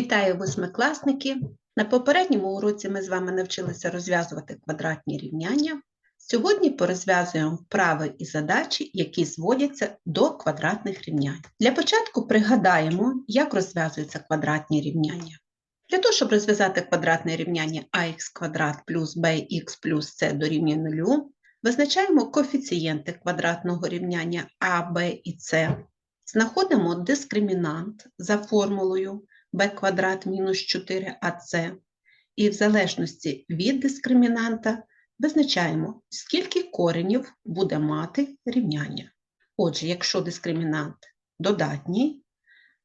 Вітаю восьмикласники! На попередньому уроці ми з вами навчилися розв'язувати квадратні рівняння. Сьогодні порозв'язуємо вправи і задачі, які зводяться до квадратних рівнянь. Для початку пригадаємо, як розв'язуються квадратні рівняння. Для того, щоб розв'язати квадратне рівняння ax квадрат плюс bx плюс c дорівнює 0, визначаємо коефіцієнти квадратного рівняння a, b і c, знаходимо дискримінант за формулою b квадрат мінус 4ac, і в залежності від дискримінанта визначаємо, скільки коренів буде мати рівняння. Отже, якщо дискримінант додатній,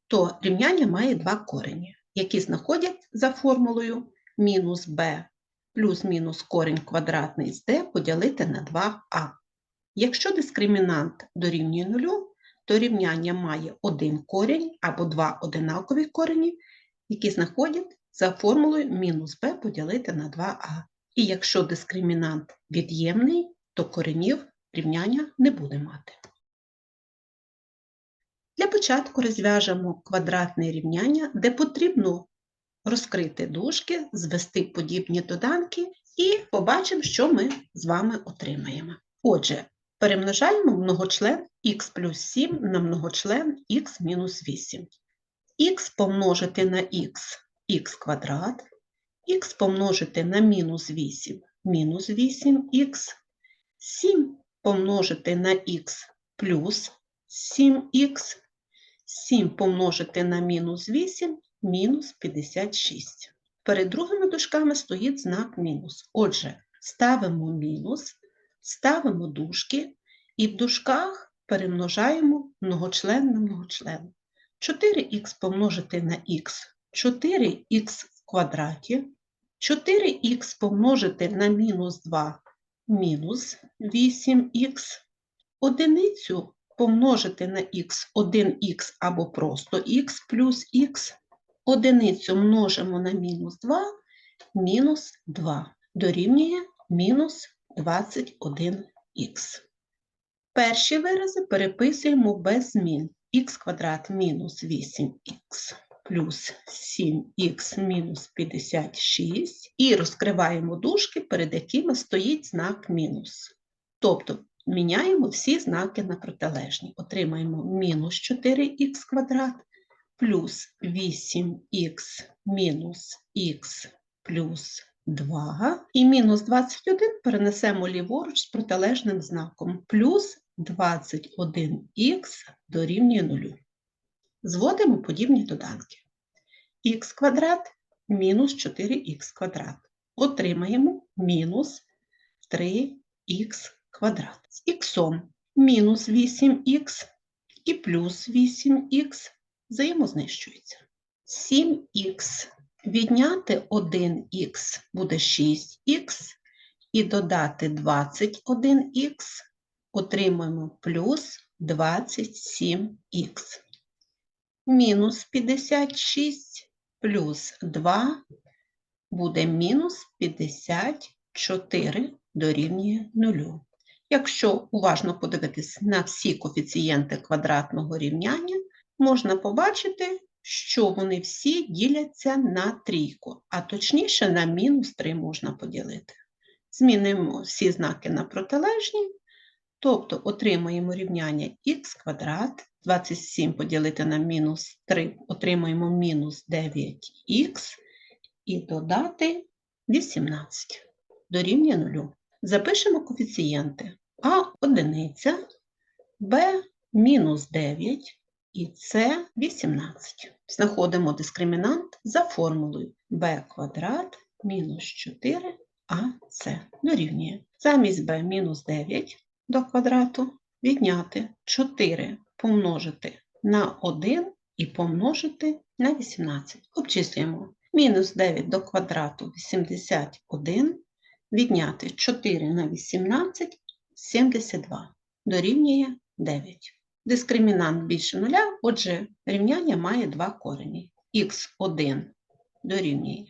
то рівняння має два корені, які знаходять за формулою мінус b плюс-мінус корінь квадратний з d поділити на 2а. Якщо дискримінант дорівнює нулю, то рівняння має один корінь або два одинакові корені, які знаходять за формулою мінус b поділити на 2а. І якщо дискримінант від'ємний, то коренів рівняння не буде мати. Для початку розв'яжемо квадратне рівняння, де потрібно розкрити дужки, звести подібні доданки і побачимо, що ми з вами отримаємо. Отже, перемножаємо многочлен х плюс 7 на многочлен х мінус 8. х помножити на х х квадрат, х помножити на мінус 8 мінус 8х, 7 помножити на х плюс 7х, 7 помножити на мінус 8 мінус 56. Перед другими дужками стоїть знак мінус. Отже, ставимо мінус, ставимо дужки і в дужках перемножаємо многочлен на многочлен. 4х помножити на х 4х в квадраті, 4х помножити на мінус 2 мінус 8х, одиницю помножити на х 1х або просто х плюс х, одиницю множимо на мінус 2, мінус 2, дорівнює мінус 21х. Перші вирази переписуємо без змін х квадрат мінус 8х плюс 7х мінус 56 і розкриваємо дужки, перед якими стоїть знак мінус. Тобто міняємо всі знаки на протилежні. Отримаємо мінус 4х квадрат плюс 8х мінус х плюс 2 і мінус 21 перенесемо ліворуч з протилежним знаком плюс 21х дорівнює 0. Зводимо подібні доданки. х квадрат мінус 4х квадрат. Отримаємо мінус 3х квадрат. З х мінус 8х і плюс 8х взаємознищуються. 7х відняти 1х буде 6х і додати 21х отримаємо плюс 27х. Мінус 56 плюс 2 буде мінус 54 дорівнює 0. Якщо уважно подивитись на всі коефіцієнти квадратного рівняння, можна побачити, що вони всі діляться на трійку, а точніше на мінус 3 можна поділити. Змінимо всі знаки на протилежні, тобто отримаємо рівняння х квадрат, 27 поділити на мінус 3, отримаємо мінус 9х і додати 18 дорівнює 0. Запишемо коефіцієнти а одиниця, b мінус 9 і c 18. Знаходимо дискримінант за формулою b квадрат мінус 4ac дорівнює. Замість b мінус 9 до квадрату відняти 4 помножити на 1 і помножити на 18. Обчислюємо. Мінус 9 до квадрату 81, відняти 4 на 18 72. Дорівнює 9. Дискримінант більше нуля, отже, рівняння має два корені. х1 дорівнює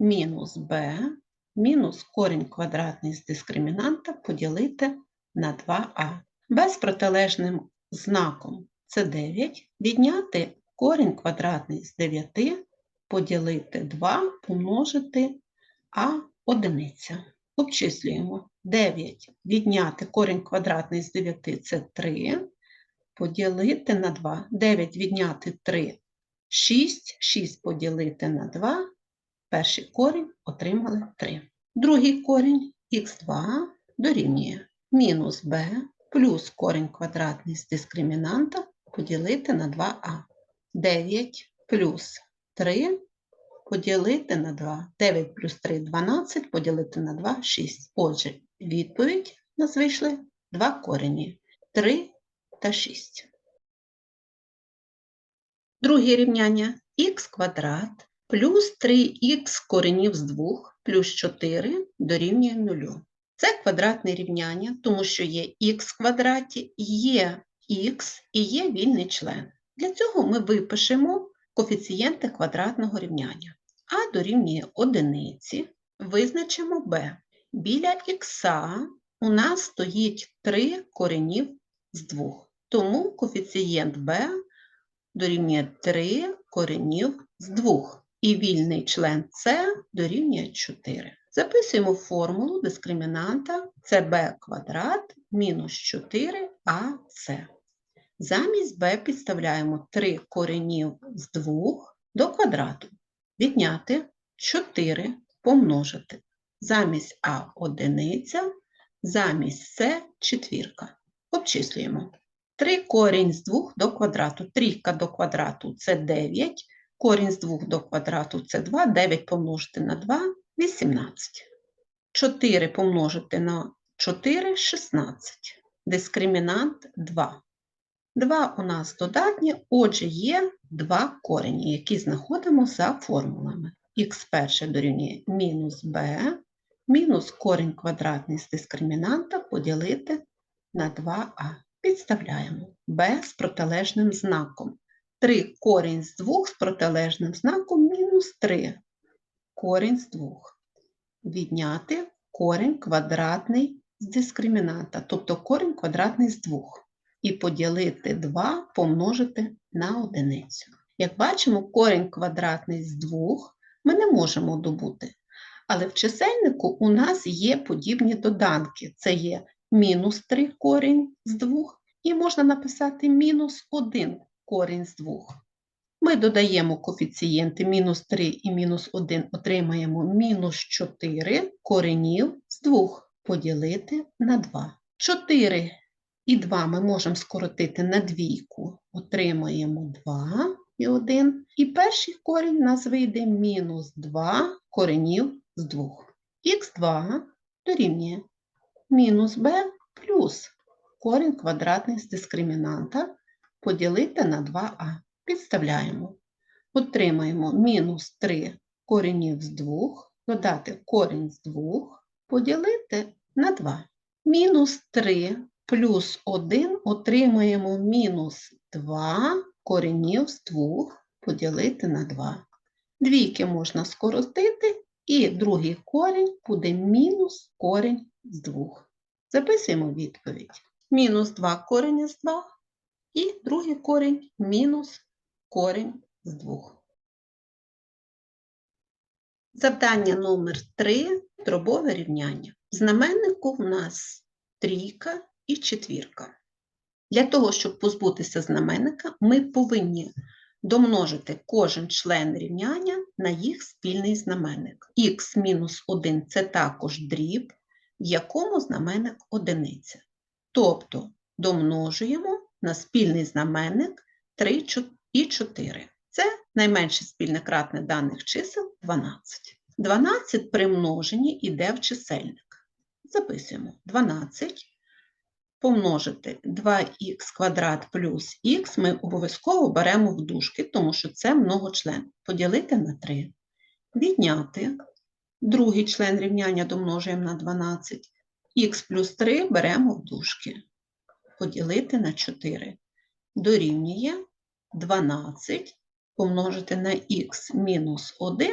мінус b, мінус корінь квадратний з дискримінанта поділити на 2а. Без протилежним знаком це 9, відняти корінь квадратний з 9 поділити 2 помножити а одиниця. Обчислюємо 9 відняти корінь квадратний з 9 це 3, поділити на 2. 9 відняти 3 6, 6 поділити на 2, перший корінь отримали 3. Другий корінь х2 дорівнює мінус b плюс корінь квадратний з дискримінанта поділити на 2а. 9 плюс 3 поділити на 2. 9 плюс 3 – 12, поділити на 2 – 6. Отже, відповідь у нас вийшли два корені – 3 та 6. Друге рівняння х квадрат плюс 3х коренів з 2 плюс 4 дорівнює 0. Це квадратне рівняння, тому що є х квадраті, є х і є вільний член. Для цього ми випишемо коефіцієнти квадратного рівняння. А дорівнює одиниці, визначимо b. Біля х у нас стоїть 3 коренів з 2. Тому коефіцієнт b дорівнює 3 коренів з 2. І вільний член С дорівнює 4. Записуємо формулу дискримінанта cb квадрат мінус 4ac. Замість b підставляємо 3 коренів з 2 до квадрату. Відняти 4 помножити. Замість а одиниця, замість с четвірка. Обчислюємо. 3 корінь з 2 до квадрату. Трійка до квадрату це 9, корінь з 2 до квадрату це 2, 9 помножити на 2 – 18. 4 помножити на 4 – 16. Дискримінант 2. 2 у нас додатні, отже, є два корені, які знаходимо за формулами. х перше дорівнює мінус b, мінус корінь квадратний з дискримінанта поділити на 2а. Підставляємо b з протилежним знаком. 3 корінь з 2 з протилежним знаком мінус 3 корінь з 2. Відняти корінь квадратний з дискримінанта, тобто корінь квадратний з 2 і поділити 2 помножити на одиницю. Як бачимо, корінь квадратний з 2 ми не можемо добути. Але в чисельнику у нас є подібні доданки. Це є мінус 3 корінь з 2, і можна написати мінус 1 корінь з 2. Ми додаємо коефіцієнти мінус 3 і мінус 1, отримаємо мінус 4 коренів з 2 поділити на 2. 4 і 2 ми можемо скоротити на двійку, отримаємо 2 і 1. І перший корінь у нас вийде мінус 2 коренів з 2. Х2 дорівнює мінус b плюс корінь квадратний з дискримінанта поділити на 2а. Підставляємо. Отримаємо мінус 3 коренів з 2, додати корінь з 2, поділити на 2. Мінус 3 плюс 1 отримаємо мінус 2 коренів з 2 поділити на 2. Двійки можна скоротити, і другий корінь буде мінус корінь з 2. Записуємо відповідь. Мінус 2 корінь з 2 і другий корінь мінус корінь з 2. Завдання номер 3 дробове рівняння. В знаменнику в нас трійка і четвірка. Для того, щоб позбутися знаменника, ми повинні домножити кожен член рівняння на їх спільний знаменник. Х-1 це також дріб, якому знаменник одиниця. Тобто домножуємо на спільний знаменник 3 і 4. Це найменше спільне кратне даних чисел 12. 12 при множенні йде в чисельник. Записуємо 12 помножити 2х квадрат плюс х ми обов'язково беремо в дужки, тому що це многочлен. Поділити на 3. Відняти. Другий член рівняння домножуємо на 12. х плюс 3 беремо в дужки. Поділити на 4. Дорівнює 12 помножити на х мінус 1,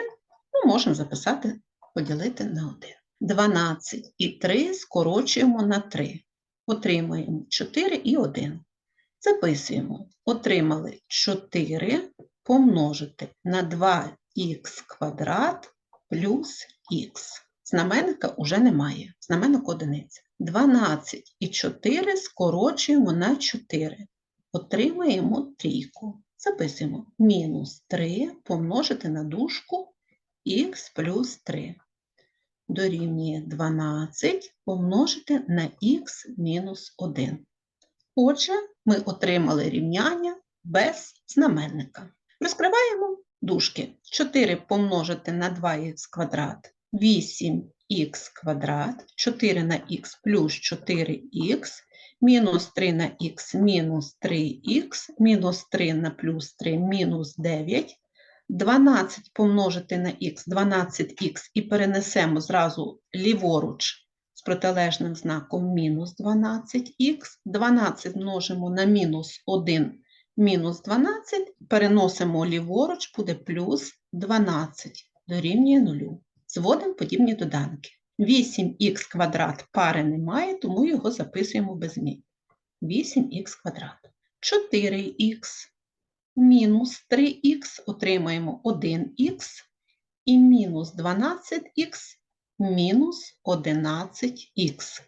ми можемо записати поділити на 1. 12 і 3 скорочуємо на 3 отримаємо 4 і 1. Записуємо. Отримали 4 помножити на 2 х квадрат плюс х. Знаменника уже немає. Знаменник одиниця. 12 і 4 скорочуємо на 4. Отримаємо трійку. Записуємо мінус 3 помножити на дужку х плюс 3. Дорівнює 12 помножити на х мінус 1. Отже, ми отримали рівняння без знаменника. Розкриваємо дужки. 4 помножити на 2х квадрат. 8х квадрат, 4 на х плюс 4х, мінус 3 на х мінус 3х, мінус 3 на плюс 3 мінус 9, 12 помножити на х 12х і перенесемо зразу ліворуч з протилежним знаком мінус 12х, 12 множимо на мінус 1 мінус 12, переносимо ліворуч, буде плюс 12, дорівнює 0. Зводимо подібні доданки. 8х квадрат пари немає, тому його записуємо без змін. 8х квадрат. 4х мінус 3х отримаємо 1х і мінус 12х мінус 11х.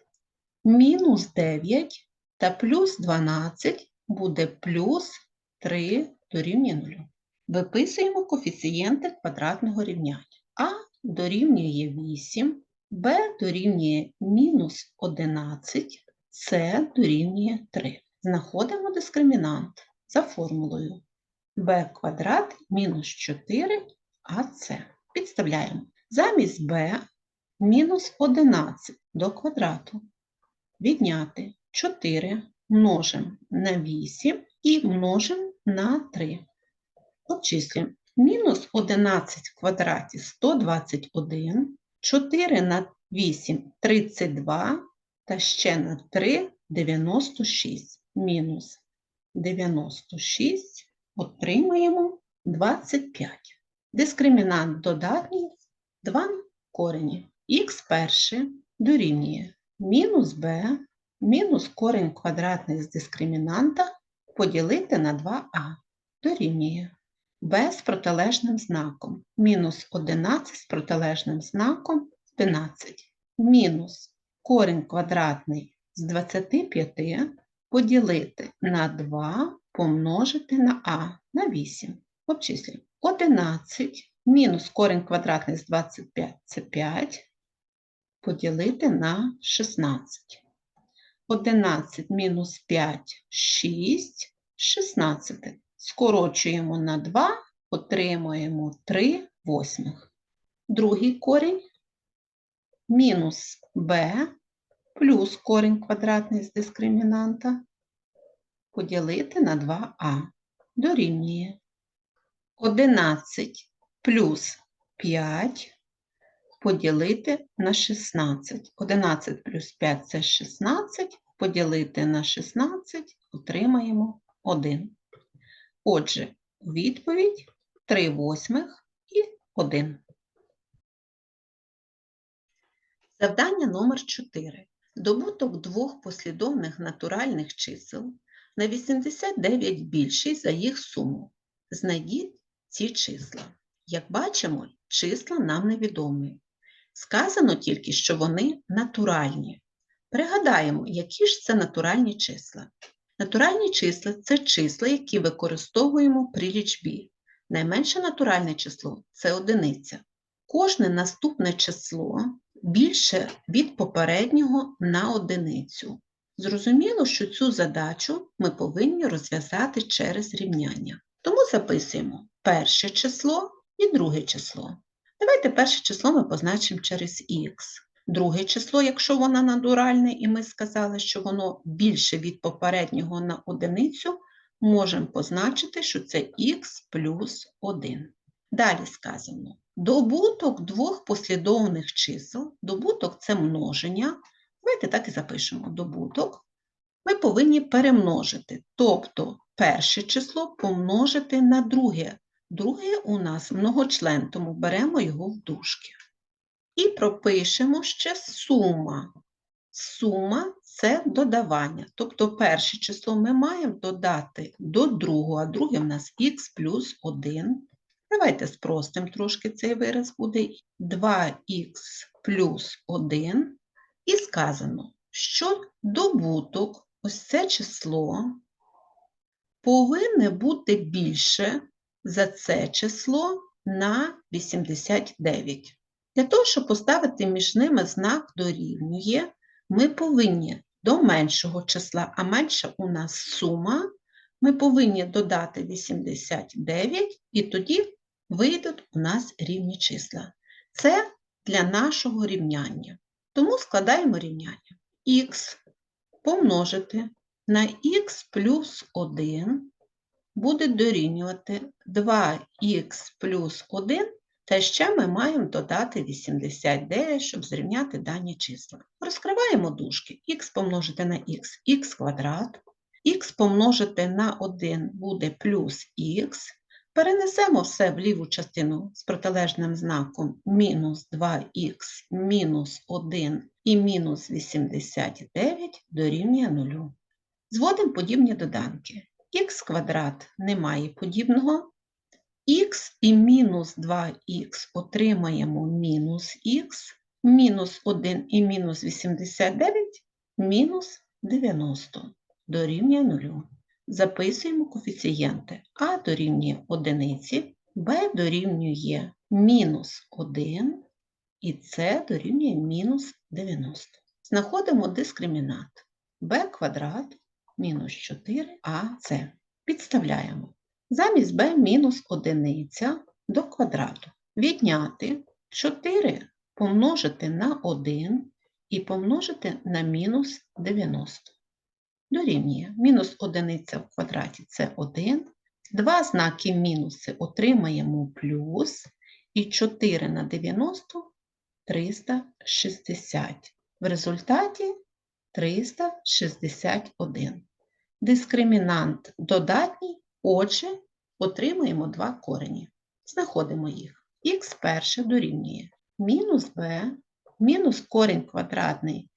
Мінус 9 та плюс 12 буде плюс 3 дорівнює 0. Виписуємо коефіцієнти квадратного рівняння. А дорівнює 8, Б дорівнює мінус 11, С дорівнює 3. Знаходимо дискримінант за формулою b квадрат мінус 4 АС. Підставляємо. Замість b мінус 11 до квадрату. Відняти 4 множимо на 8 і множимо на 3. Обчислюємо. Мінус 11 в квадраті 121, 4 на 8 32 та ще на 3 96. Мінус 96 отримаємо 25. Дискримінант додатній 2 корені. Х перше дорівнює мінус b мінус корінь квадратний з дискримінанта поділити на 2а дорівнює b з протилежним знаком, мінус 11 з протилежним знаком 11, мінус корінь квадратний з 25 поділити на 2 помножити на а на 8. Обчислюємо. 11 мінус корінь квадратний з 25 це 5 поділити на 16. 11 мінус 5 6, 16. Скорочуємо на 2, отримуємо 3 восьмих. Другий корінь мінус b плюс корінь квадратний з дискримінанта поділити на 2а дорівнює 11 плюс 5 поділити на 16. 11 плюс 5 це 16, поділити на 16 отримаємо 1. Отже, відповідь 3 восьмих і 1. Завдання номер 4. Добуток двох послідовних натуральних чисел на 89 більший за їх суму. Знайдіть ці числа. Як бачимо, числа нам невідомі. Сказано тільки, що вони натуральні. Пригадаємо, які ж це натуральні числа. Натуральні числа це числа, які використовуємо при лічбі. Найменше натуральне число це одиниця. Кожне наступне число більше від попереднього на одиницю. Зрозуміло, що цю задачу ми повинні розв'язати через рівняння. Тому записуємо перше число і друге число. Давайте перше число ми позначимо через х. Друге число, якщо воно натуральне, і ми сказали, що воно більше від попереднього на одиницю, можемо позначити, що це х плюс 1. Далі сказано, добуток двох послідовних чисел, добуток це множення. Давайте так і запишемо добуток. Ми повинні перемножити, тобто перше число помножити на друге. Друге у нас многочлен, тому беремо його в дужки. І пропишемо ще сума. Сума це додавання. Тобто перше число ми маємо додати до другого, а друге в нас х плюс 1. Давайте спростимо трошки цей вираз. Буде 2х плюс 1. І сказано, що добуток, ось це число, повинне бути більше за це число на 89. Для того, щоб поставити між ними знак дорівнює, ми повинні до меншого числа, а менша у нас сума, ми повинні додати 89, і тоді вийдуть у нас рівні числа. Це для нашого рівняння. Тому складаємо рівняння. х помножити на х плюс 1 буде дорівнювати 2х плюс 1, та ще ми маємо додати 89, щоб зрівняти дані числа. Розкриваємо дужки. х помножити на х, х квадрат, х помножити на 1 буде плюс х, Перенесемо все в ліву частину з протилежним знаком мінус 2х мінус 1 і мінус 89 дорівнює 0. Зводимо подібні доданки. Х квадрат не має подібного, х і мінус 2х отримаємо мінус х, мінус 1 і мінус 89 мінус 90 дорівнює 0. Записуємо коефіцієнти. А дорівнює 1, Б дорівнює мінус 1 і С дорівнює мінус 90. Знаходимо дискримінант. b квадрат мінус 4ac. Підставляємо. Замість b мінус 1 до квадрату. Відняти 4 помножити на 1 і помножити на мінус 90 дорівнює мінус одиниця в квадраті це 1, два знаки мінуси отримаємо плюс, і 4 на 90 360. В результаті 361. Дискримінант додатній, отже, отримаємо два корені. Знаходимо їх. Х перше дорівнює мінус b, мінус корінь квадратний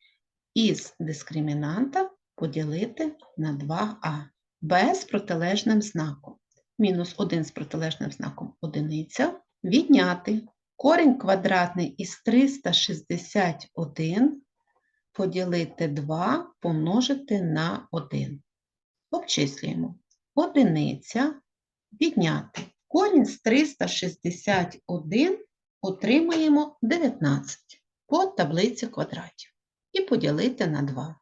із дискримінанта поділити на 2а b з протилежним знаком. Мінус 1 з протилежним знаком одиниця. Відняти корінь квадратний із 361 поділити 2 помножити на 1. Обчислюємо. Одиниця відняти. Корінь з 361 отримаємо 19 по таблиці квадратів і поділити на 2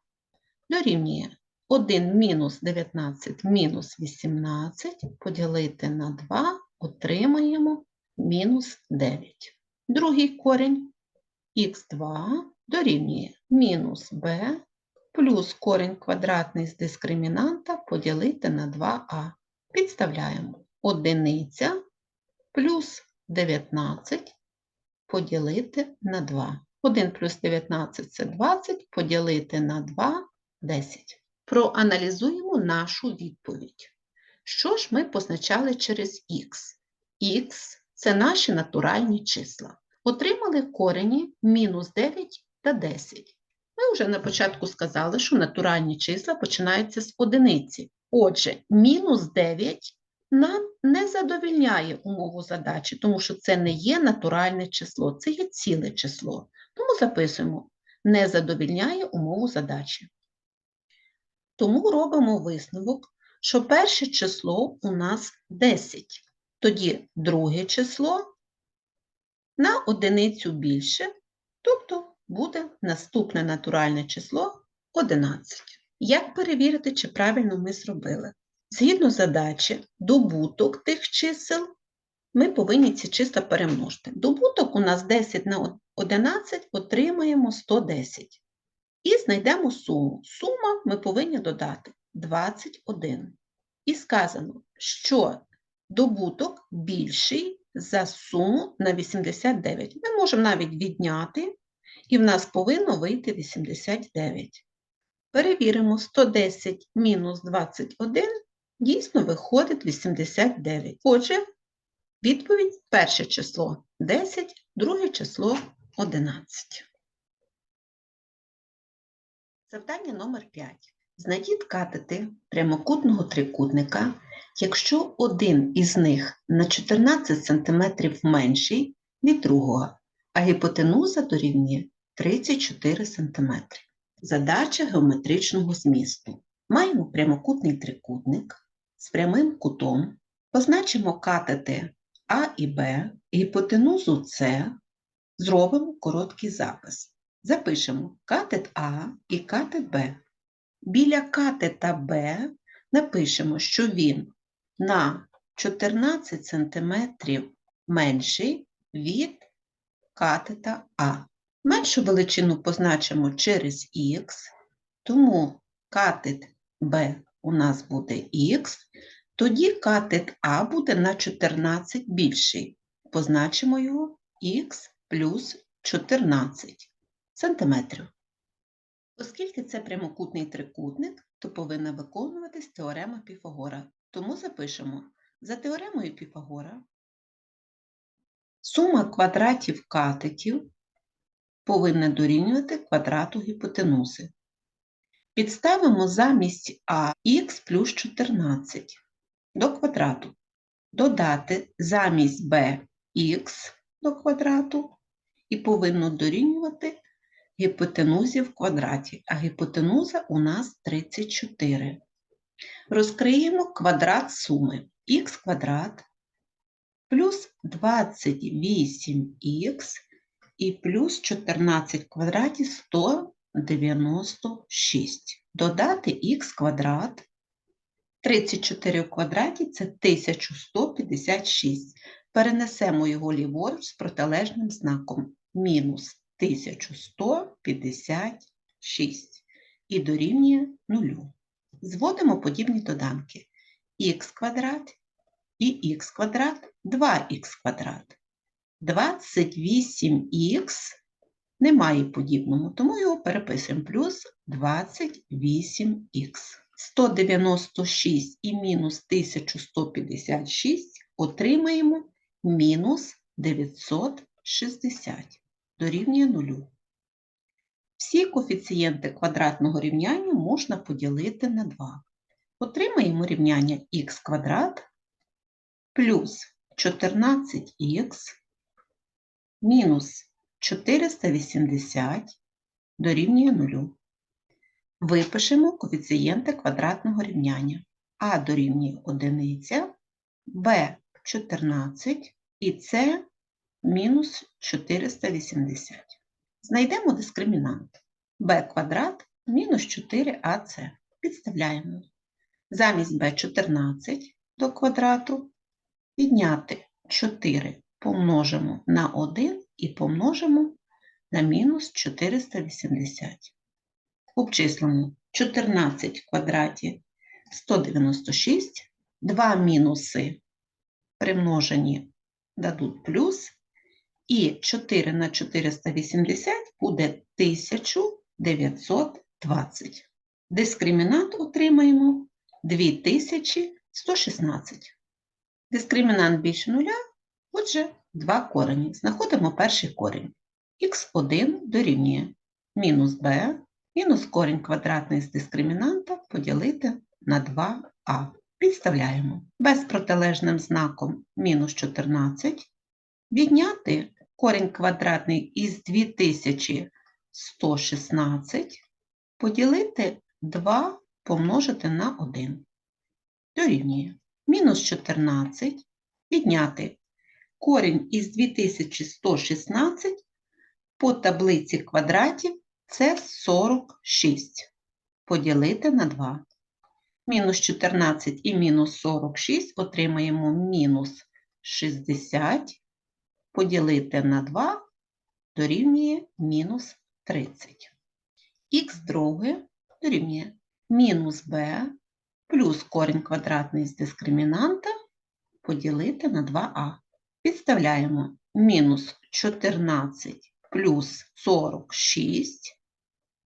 дорівнює 1 мінус 19 мінус 18 поділити на 2 отримаємо мінус 9. Другий корінь х2 дорівнює мінус b плюс корінь квадратний з дискримінанта поділити на 2а. Підставляємо одиниця плюс 19 поділити на 2. 1 плюс 19 це 20, поділити на 2 10. Проаналізуємо нашу відповідь. Що ж ми позначали через х? Х це наші натуральні числа. Отримали корені мінус 9 та 10. Ми вже на початку сказали, що натуральні числа починаються з одиниці. Отже, мінус 9 нам не задовільняє умову задачі, тому що це не є натуральне число, це є ціле число. Тому записуємо, не задовільняє умову задачі. Тому робимо висновок, що перше число у нас 10. Тоді друге число на одиницю більше, тобто буде наступне натуральне число 11. Як перевірити, чи правильно ми зробили? Згідно задачі, добуток тих чисел ми повинні ці числа перемножити. Добуток у нас 10 на 11 отримаємо 110. І знайдемо суму. Сума ми повинні додати 21. І сказано, що добуток більший за суму на 89. Ми можемо навіть відняти, і в нас повинно вийти 89. Перевіримо, 110 мінус 21 дійсно виходить 89. Отже, відповідь перше число 10, друге число 11. Завдання номер 5. Знайдіть катети прямокутного трикутника, Якщо один із них на 14 см менший від другого, а гіпотенуза дорівнює 34 см. Задача геометричного змісту. Маємо прямокутний трикутник з прямим кутом, позначимо катети А і Б, гіпотенузу С, зробимо короткий запис. Запишемо катет А і катет Б. Біля катета Б напишемо, що він на 14 см менший від катета А. Меншу величину позначимо через х, тому катет Б у нас буде х, тоді катет А буде на 14 більший. Позначимо його х плюс 14 сантиметрів. Оскільки це прямокутний трикутник, то повинна виконуватись теорема Піфагора. Тому запишемо за теоремою Піфагора сума квадратів катетів повинна дорівнювати квадрату гіпотенузи. Підставимо замість а х плюс 14 до квадрату. Додати замість b х до квадрату і повинно дорівнювати гіпотенузі в квадраті, а гіпотенуза у нас 34. Розкриємо квадрат суми х квадрат плюс 28х і плюс 14 в квадраті 196. Додати х квадрат. 34 в квадраті це 1156. Перенесемо його ліворуч з протилежним знаком мінус 1156 і дорівнює 0. Зводимо подібні доданки х квадрат і х квадрат 2х квадрат. 28х немає подібного, тому його переписуємо плюс 28х. 196 і мінус 1156 отримаємо мінус 960 дорівнює 0. Всі коефіцієнти квадратного рівняння можна поділити на 2. Отримаємо рівняння х квадрат плюс 14х мінус 480 дорівнює 0. Випишемо коефіцієнти квадратного рівняння. А дорівнює 1, Б 14 і С мінус 480. Знайдемо дискримінант. b квадрат мінус 4ac. Підставляємо. Замість b 14 до квадрату підняти 4 помножимо на 1 і помножимо на мінус 480. Обчислимо 14 в квадраті 196, 2 мінуси примножені дадуть плюс, і 4 на 480 буде 1920. Дискримінант отримаємо 2116. Дискримінант більше нуля, отже, два корені. Знаходимо перший корінь. х1 дорівнює мінус b, мінус корінь квадратний з дискримінанта поділити на 2а. Підставляємо без протилежним знаком мінус 14, відняти корінь квадратний із 2116, поділити 2 помножити на 1. Дорівнює мінус 14, відняти корінь із 2116 по таблиці квадратів це 46. Поділити на 2. Мінус 14 і мінус 46 отримаємо мінус 60. Поділити на 2 дорівнює мінус 30. Х друге дорівнює мінус b плюс корінь квадратний з дискримінанта поділити на 2а. Підставляємо мінус 14 плюс 46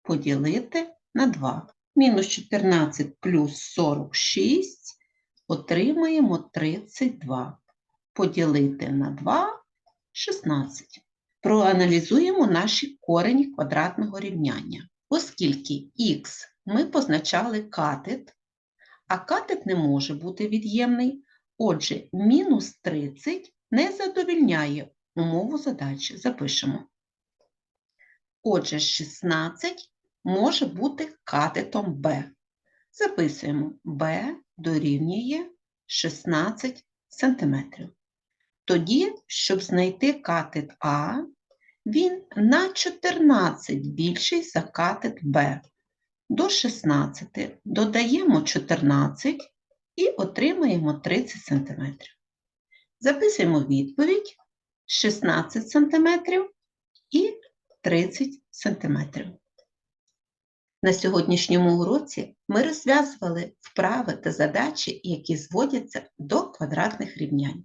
поділити на 2. Мінус 14 плюс 46 отримаємо 32. Поділити на 2 16. Проаналізуємо наші корені квадратного рівняння. Оскільки х ми позначали катет, а катет не може бути від'ємний. Отже, мінус 30 не задовільняє умову задачі. Запишемо. Отже, 16 може бути катетом b. Записуємо b дорівнює 16 см. Тоді, щоб знайти катет А, він на 14 більший за катет Б. До 16 додаємо 14 і отримаємо 30 см. Записуємо відповідь 16 см і 30 см. На сьогоднішньому уроці ми розв'язували вправи та задачі, які зводяться до квадратних рівнянь.